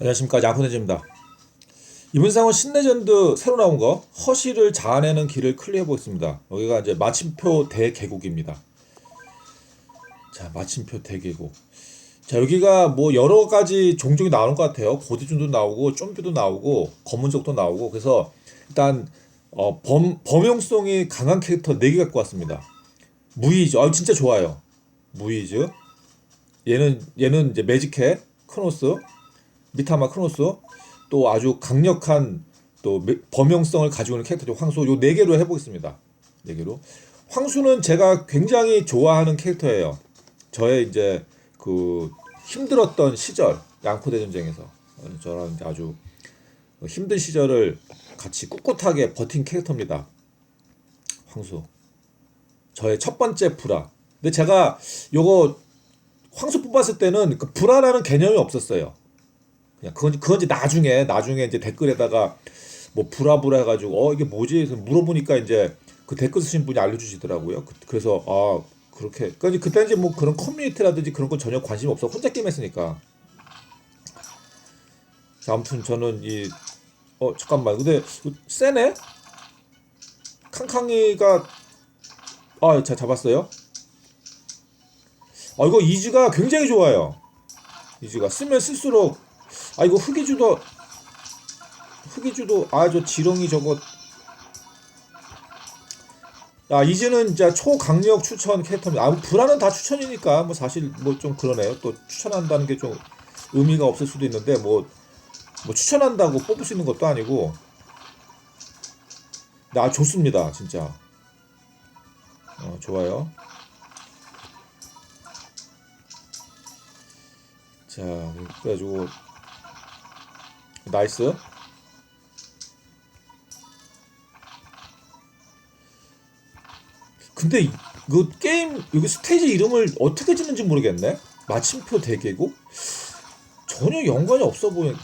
안녕하십니까. 양푼해집니다. 이번 상은 신레전드 새로 나온 거 허시를 자아내는 길을 클리어해 보겠습니다. 여기가 이제 마침표 대계곡입니다. 자 마침표 대계곡. 자 여기가 뭐 여러 가지 종족이 나오는 것 같아요. 고디준도 나오고 좀비도 나오고 검은족도 나오고. 그래서 일단 어, 범, 범용성이 강한 캐릭터 4개 갖고 왔습니다. 무이즈. 아 진짜 좋아요. 무이즈. 얘는 얘는 이제 매직해. 크노스 미타마 크노스 또 아주 강력한 또 매- 범용성을 가지고 있는 캐릭터죠. 황소 요 네 개로 해보겠습니다. 네 개로. 황수는 제가 굉장히 좋아하는 캐릭터예요. 저의 이제 그 힘들었던 시절 양코 대 전쟁에서 어, 저랑 이제 아주 힘든 시절을 같이 꿋꿋하게 버틴 캐릭터입니다. 황수. 저의 첫 번째 불화. 근데 제가 요거 황수 뽑았을 때는 그 불화라는 개념이 없었어요 그냥 그건 그건 이제 나중에 나중에 이제 댓글에다가 뭐 불화불화 해가지고 어 이게 뭐지 그래서 물어보니까 이제 그 댓글 쓰신 분이 알려주시더라고요. 그, 그래서 아 그렇게 그러니까 그때 이제 뭐 그런 커뮤니티라든지 그런 건 전혀 관심 없어 혼자 게임 했으니까. 자, 아무튼 저는 이 어 잠깐만 근데 세네 캉캉이가 아 자 잡았어요. 아 이거 이즈가 굉장히 좋아요. 이즈가 쓰면 쓸수록 아 이거 흑이주도 흑이주도 아 저 지렁이 저거 야 이제는 진짜 초강력 추천 캐릭터입니다. 아 불안은 다 추천이니까 뭐 사실 뭐 좀 그러네요. 또 추천한다는 게 좀 의미가 없을 수도 있는데 뭐뭐 추천한다고 뽑을 수 있는 것도 아니고 나 좋습니다 진짜 어 좋아요. 자 그래가지고 나이스. 근데 이- 그 게임 여기 스테이지 이름을 어떻게 짓는지 모르겠네. 마침표 대계곡 전혀 연관이 없어 보인.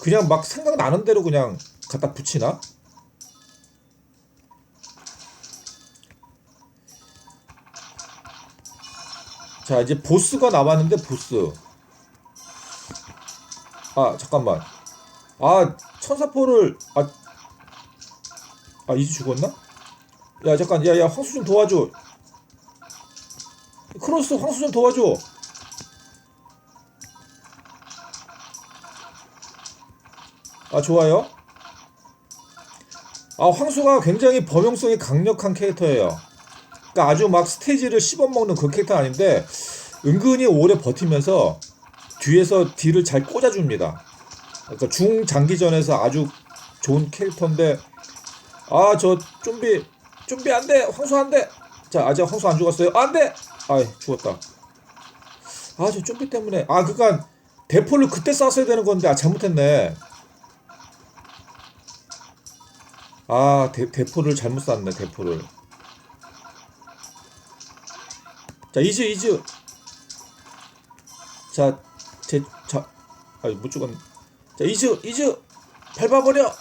그냥 막 생각나는 대로 그냥 갖다 붙이나? 자 이제 보스가 나왔는데 보스. 아 잠깐만. 아 천사포를 아. 아 이제 죽었나? 야 잠깐 야야 황수 좀 도와줘. 크로스 황수 좀 도와줘. 아 좋아요. 아 황수가 굉장히 범용성이 강력한 캐릭터예요. 그러니까 아주 막 스테이지를 씹어먹는 그 캐릭터 아닌데 은근히 오래 버티면서 뒤에서 딜을 잘 꽂아줍니다. 그러니까 중장기전에서 아주 좋은 캐릭터인데 아 저 좀비 좀비 안돼 황수 안돼. 자 아직 황수 안 죽었어요. 안돼! 아이 죽었다. 아 저 좀비 때문에. 아 그니까 대포를 그때 쐈어야 되는 건데 아 잘못했네. 아 대, 대포를 잘못 쐈네 대포를. 자 이즈 이즈. 자제자 아니 못 죽었네. 자 이즈 이즈 밟아버려!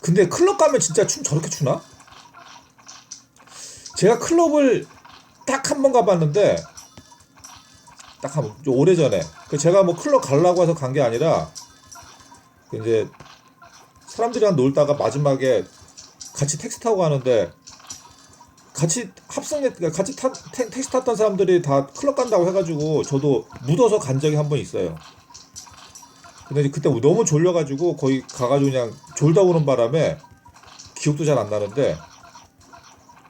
근데 클럽 가면 진짜 춤 저렇게 추나? 제가 클럽을 딱 한 번 가봤는데 딱 한 번 오래 전에. 그 제가 뭐 클럽 가려고 해서 간 게 아니라 그 이제 사람들이랑 놀다가 마지막에 같이 택시 타고 가는데 같이 합성했 같이 타, 택, 택시 탔던 사람들이 다 클럽 간다고 해가지고 저도 묻어서 간 적이 한 번 있어요. 근데 그때 너무 졸려가지고 거기 가가지고 그냥 졸다 오는 바람에 기억도 잘 안 나는데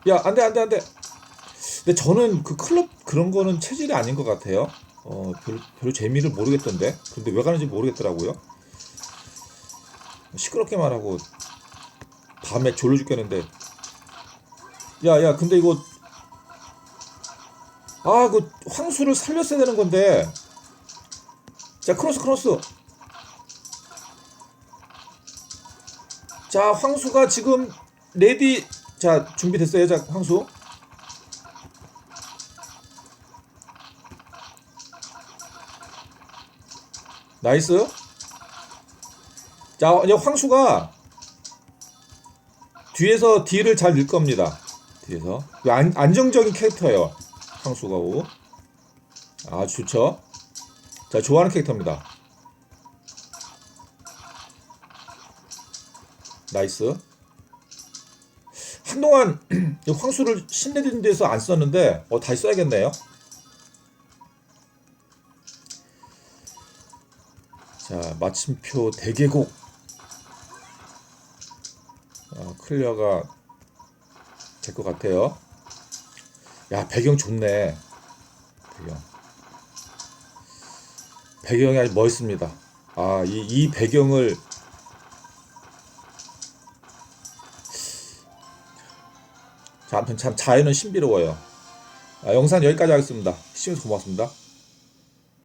야 안돼 안돼 안돼. 근데 저는 그 클럽 그런 거는 체질이 아닌 것 같아요. 어 별로, 별로 재미를 모르겠던데. 근데 왜 가는지 모르겠더라고요. 시끄럽게만 하고 밤에 졸려 죽겠는데 야 야 근데 이거 아 그 황수를 살렸어야 되는 건데. 자 크로스 크로스. 자 황수가 지금 레디 자 준비됐어요 자 황수? 나이스. 자 이제 황수가 뒤에서 딜을 잘 넣을 겁니다 뒤에서 안, 안정적인 캐릭터예요 황수가 오 아주 좋죠 자, 좋아하는 캐릭터입니다. 나이스. 한동안 이 황수를 신내드린데서 안 썼는데 어 다시 써야겠네요. 자 마침표 대계곡 어, 클리어가 될 것 같아요. 야 배경 좋네. 배경. 배경이 아주 멋있습니다. 아, 이, 이 배경을 자, 아무튼 참 자연은 신비로워요. 아, 영상 여기까지 하겠습니다. 시청해주셔서 고맙습니다.